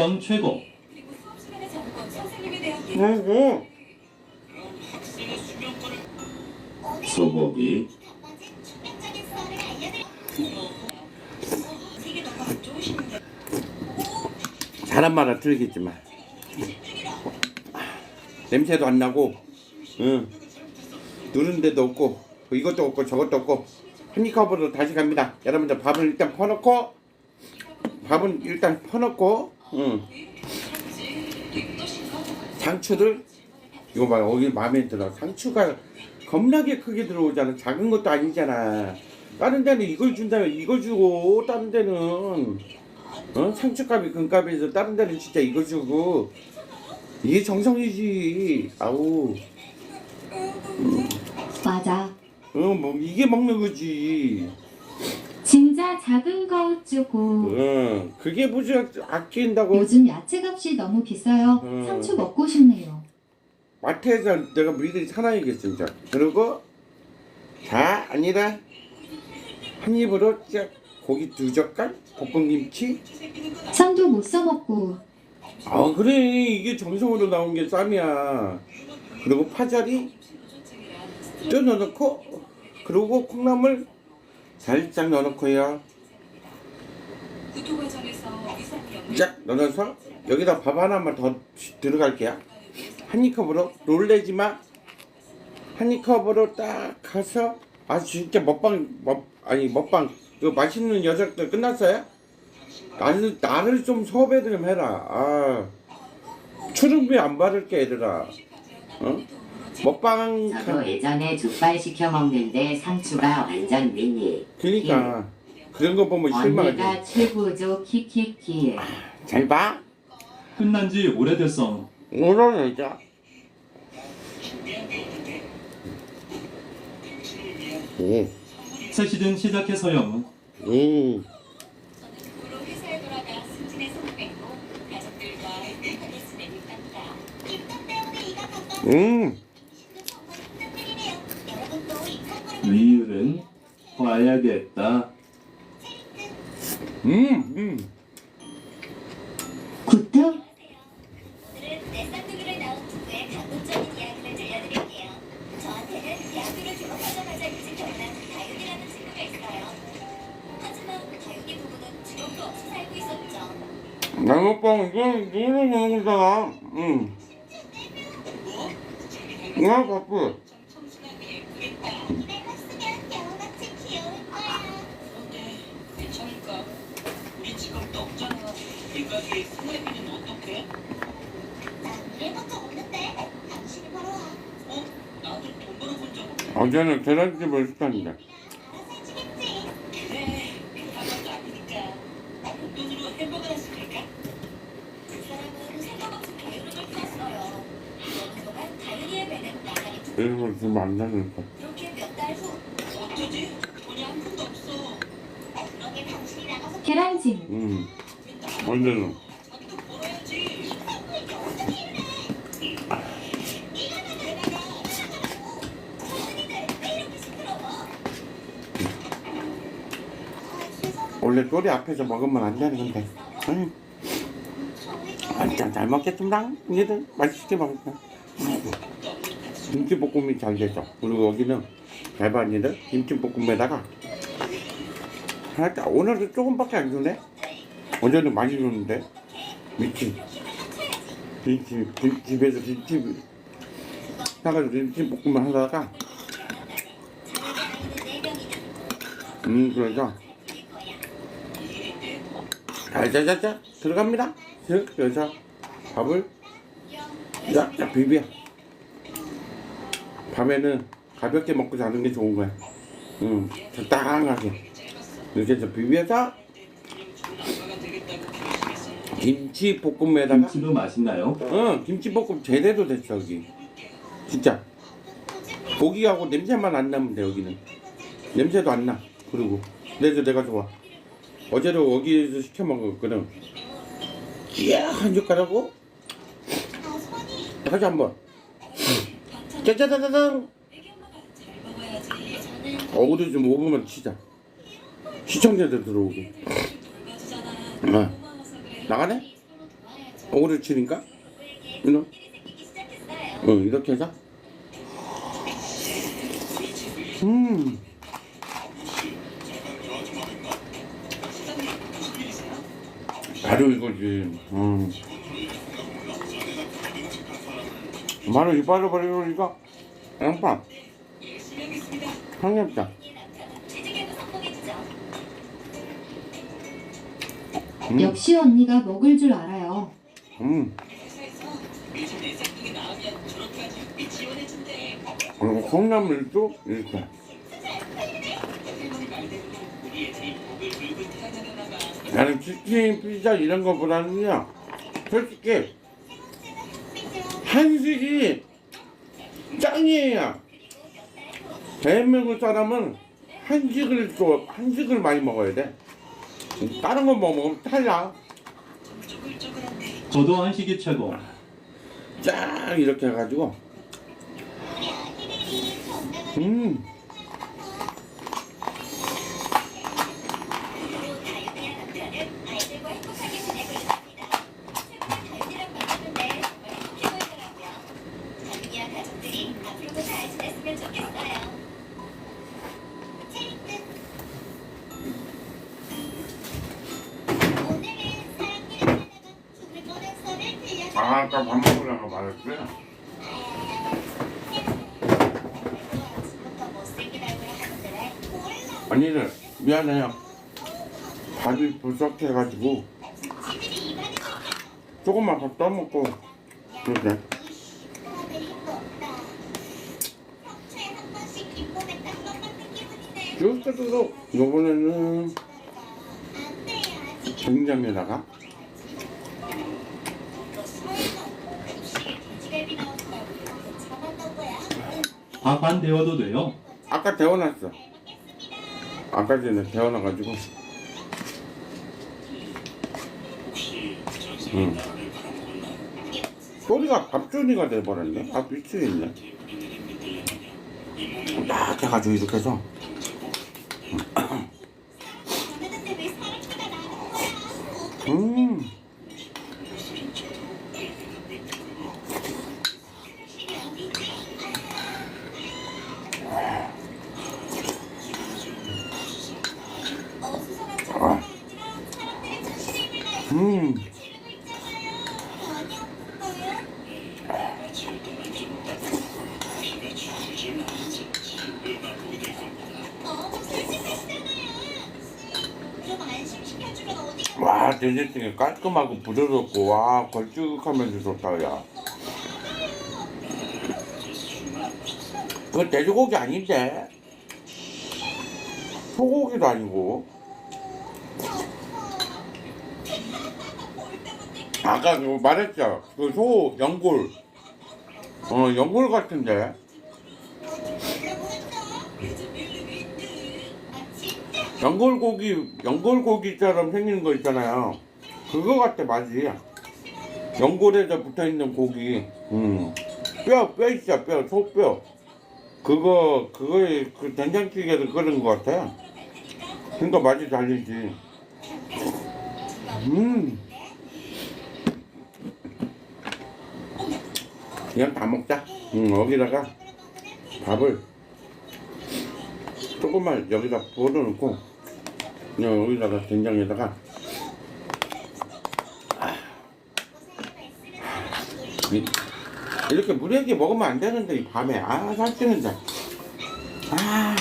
6번 최고. 뭐뭐 소고기. 사람마다 틀리겠지만 냄새도 안 나고 응. 누른 데도 없고 이것도 없고 저것도 없고. 한입컵으로 다시 갑니다. 여러분들 밥을 일단 퍼놓고 밥은 일단 퍼놓고 응. 상추를 이거 봐 여기 마음에 들어. 상추가 겁나게 크게 들어오잖아. 작은 것도 아니잖아. 다른 데는 이걸 준다면 이걸 주고 다른 데는 어? 상추값이 금값에서 다른 데는 진짜 이거 주고. 이게 정성이지. 아우. 맞아. 어뭐 이게 먹는 거지 진짜 작은 거 주고. 어 그게 무지 아낀다고 요즘 야채값이 너무 비싸요. 음. 상추 먹고 싶네요. 마트에서 내가 미리 사놔야겠어 진짜 그리고 자 아니라 한 입으로 쫙 고기 두 젓갈 볶음김치 쌈도 못 써먹고. 아 그래 이게 정성으로 나온 게 쌈이야 그리고 파절이 쪄 넣어놓고 그리고 콩나물 살짝 넣어놓고요. 쫙 넣어서 여기다 밥 하나만 더 들어갈게요. 한 입컵으로 놀래지마. 한 입컵으로 딱 가서 아 진짜 먹방 먹 아니 먹방. 그 맛있는 녀석들 끝났어요? 나를 나를 좀 섭외 좀 해라. 아 추름비 안 받을게 얘들아. 어? 먹방 저도 예전에 족발 시켜 먹는데 상추가 완전 미니. 그러니까 그런 거 보면 실망하지 언니가 최고죠 키키키. 잘 봐. 끝난 지 오래됐어. 오늘 여자. 오, 새 시즌 시작해서요. 오, 저는 후로 회사에 돌아가 승진의 손을 뺏고 가족들과 행복하게 지내고 있답니다. 음, 리을은 봐야겠다. 음, 이를 낳은 부부의 감동적인 이야기를 들려드릴게요. 저한테는 대학교를 졸업하자마자 일찍 결혼한 다윤이라는 친구가 있어요. 하지만 다윤이 부부는 직업도 없이 살고 있었죠. 나무빵 이거 누구 먹는 거잖아. 음. 와, 바쁘. 어? 나도 돈 벌어본 적. 어제는 계란찜을 시켰는데. 그래, 하나도 아니니까. 돈으로 햄버거 하나 시킬까? 그 사람은 생각 없이 게으름을 피웠어요. 어느 동안 다윤이의 배는 나란히 두 이름을 주면 안 되는 거. 그렇게 몇 달 후, 어쩌지? 돈이 한 푼도 없어. 그러게 당신이 나가서 계란찜. 음. 언제는? 원래 꼬리 앞에서 먹으면 안 되는 건데. 음. 완전 잘 먹겠습니다. 얘들 맛있게 먹었다. 김치볶음이 잘 되죠. 그리고 여기는 대반이를 김치볶음에다가 하나 오늘은 조금밖에 안 주네. 어제는 많이 줬는데 미친. 김치 김- 집에서 김치 사가지고 김치볶음을 하다가 음 그래서 자자자자 들어갑니다. 슥 그래서 밥을 쫙쫙 비벼. 밤에는 가볍게 먹고 자는 게 좋은 거야. 응, 적당하게. 이렇게 해서 비벼서 김치 볶음에다가 김치도 맛있나요? 응, 김치 볶음 제대로 됐어 여기. 진짜 고기하고 냄새만 안 나면 돼 여기는. 냄새도 안 나. 그리고 그래서 내가 좋아. 어제도 여기에서 시켜 먹었거든. 쫙한 젓가락하고 다시 한번. 먹어야지 어그로 좀 5분만 치자. 시청자들 들어오고. 어. 나가네? 어그로 치니까? 이놈? 어, 이렇게 해서? 음. 바로 이거지. 음. 바로 이 바로 바로 이거. 양파. 삼겹살. 음. 역시 언니가 먹을 줄 알아요. 음. 그리고 콩나물도 이렇게. 나는 치킨, 피자 이런 거보다는요. 솔직히 한식이 짱이에요. 대한민국 사람은 한식을 또 한식을 많이 먹어야 돼. 다른 거뭐 먹으면 탈라. 쪼글쪼글한데 저도 한 식이 최고. 쫙 이렇게 해가지고. 음. 다윤이의 남편은 아이들과 행복하게 지내고 있습니다. 최근에 다윤이랑 만났는데 정말 행복해 보이더라고요. 다윤이와 가족들이 앞으로도 잘 지냈으면 좋겠어요. 재밌는 오늘은 사랑니를 하다가 죽을 뻔한 썰을 들려드릴게요. 아, 아까 밥 먹으라고 몰라. 언니들 미안해요. 밥이 입안에 조금만 더 떠먹고 그러게. 주스도 요번에는 된장에다가 밥안 데워도 돼요. 아까 데워놨어. 아까 전에 데워놔가지고. 응. 소리가 밥조리가 돼버렸네. 아 미치겠네. 딱 해가지고 이렇게 해서? 음 어수선한 정보가 아니라 사람들이 자신의 힘을 다해서 음. 지르고 있잖아요. 아니 없어요? 너무 솔직하시잖아요. 좀 안심시켜주면 어디 가와 돼지등에 깔끔하고 부드럽고 와 걸쭉하면서 좋다 야. 그거 돼지고기 아닌데? 소고기도 아니고 아까 말했죠? 그 소 연골. 어 연골 같은데? 연골고기 연골고기처럼 생긴 거 있잖아요. 그거 같아 맛이. 연골에다 붙어 있는 고기. 음 뼈 뼈 있어 뼈. 소뼈. 그거 그거에 그 된장찌개도 끓은 거 같아. 그러니까 맛이 달리지. 음 그냥 다 먹자 음 여기다가 밥을 조금만 여기다 부어놓고 그냥 여기다가 된장에다가 아. 이- 이렇게 무리하게 먹으면 안 되는데 이 밤에 아 살찌는데 아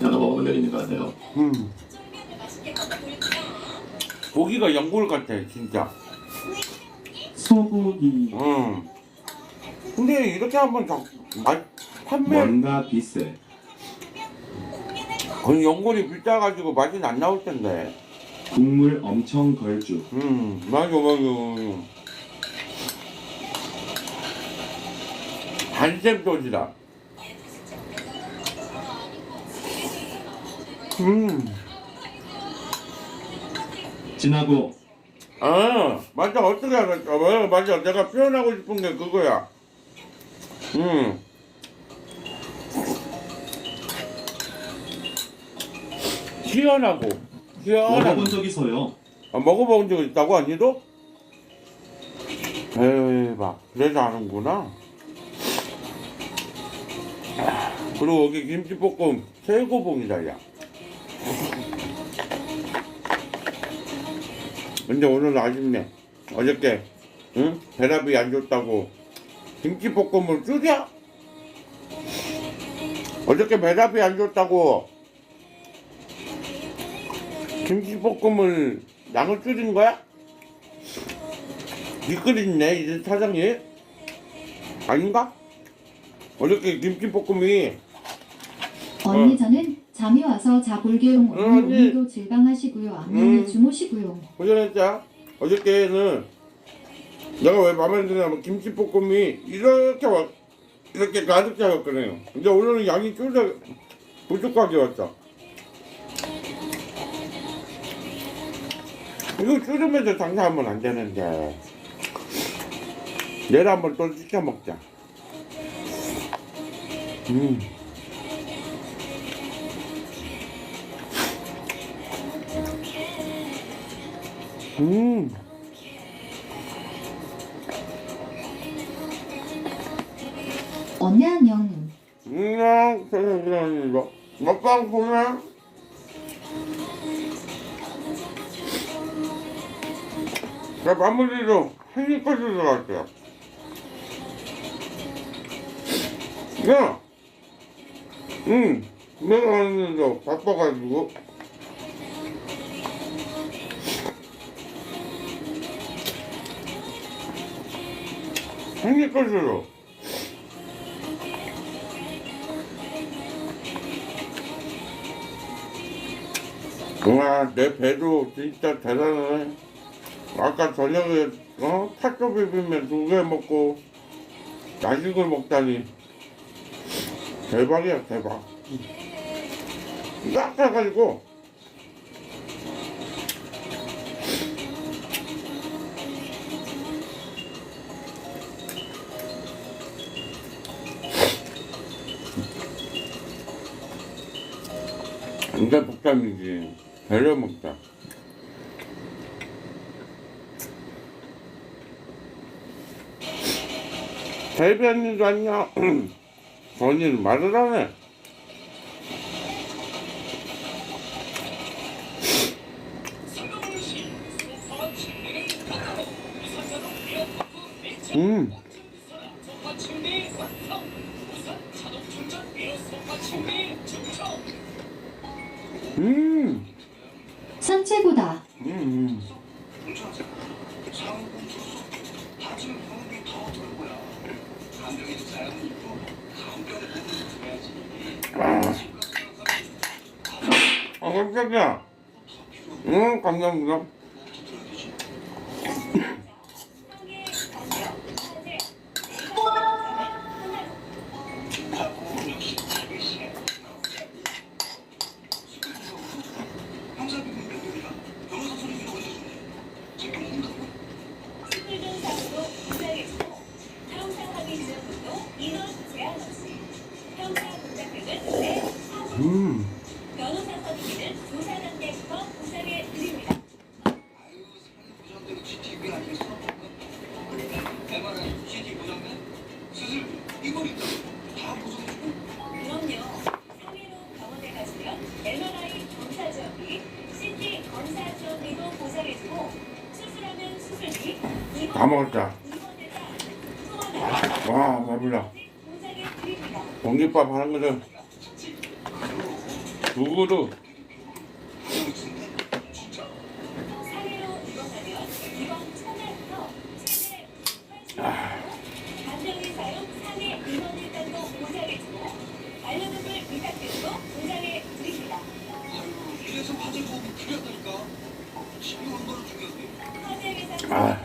내가 먹으면 되는 거 같아요. 음. 고기가 연골 같아 진짜 소고기. 음. 근데 이렇게 한번 저, 맛 판매 뭔가 비싸. 그 연골이 비싸가지고 맛이 안 나올 텐데 국물 엄청 걸쭉. 음 맞아 맞아 반샘 소지다 음 진하고 아, 맞아. 어떻게 하겠어. 어, 맞아. 내가 표현하고 싶은 게 그거야. 음. 시원하고, 시원하고. 먹어본 적 있어요. 아, 먹어본 적 있다고, 아니도? 에이, 막, 그래서 아는구나. 그리고 여기 김치볶음 최고봉이다, 야. 근데 오늘 아쉽네 어저께 응? 배랍이 안 좋다고 김치볶음을 줄여? 어저께 배랍이 안 좋다고 김치볶음을 양을 줄인 거야? 미끄럽네 이제 사장님 아닌가? 어저께 김치볶음이 언니 저는 잠이 와서 자볼게용 응, 언니. 오늘도 질방하시고요. 안녕히 응. 주무시고요. 고생했자 어저께는 내가 왜 마음에 드냐면 김치볶음이 이렇게 와 이렇게 가득 잡았거든요 근데 오늘은 양이 줄여 부족하게 왔어 이거 줄이면서 장사하면 안 되는데 내일 한번 또 시켜 먹자 음. 음. 언니 안녕. 안녕, 선생님. 먹방 보면 나 마무리로 한입까지 들어갈게요. 야! 응, 내가 왔는데 바빠가지고. 한입까지 들어. 와, 내 배도 진짜 대단해. 아까 저녁에, 어? 팥도 비빔면 두 개 먹고, 야식을 먹다니. 대박이야, 대박. 딱 해가지고, 완전 복담이지. 배려 먹자. 대변인도 아니야. 본인 말을 안 해. 음, 음, 산 최고다. 음. 해야지. 아, 깜짝이야. 응, 감사합니다. 다 먹었다. 와, 배불러. 공깃밥 하는 거는 두 그릇. Ah.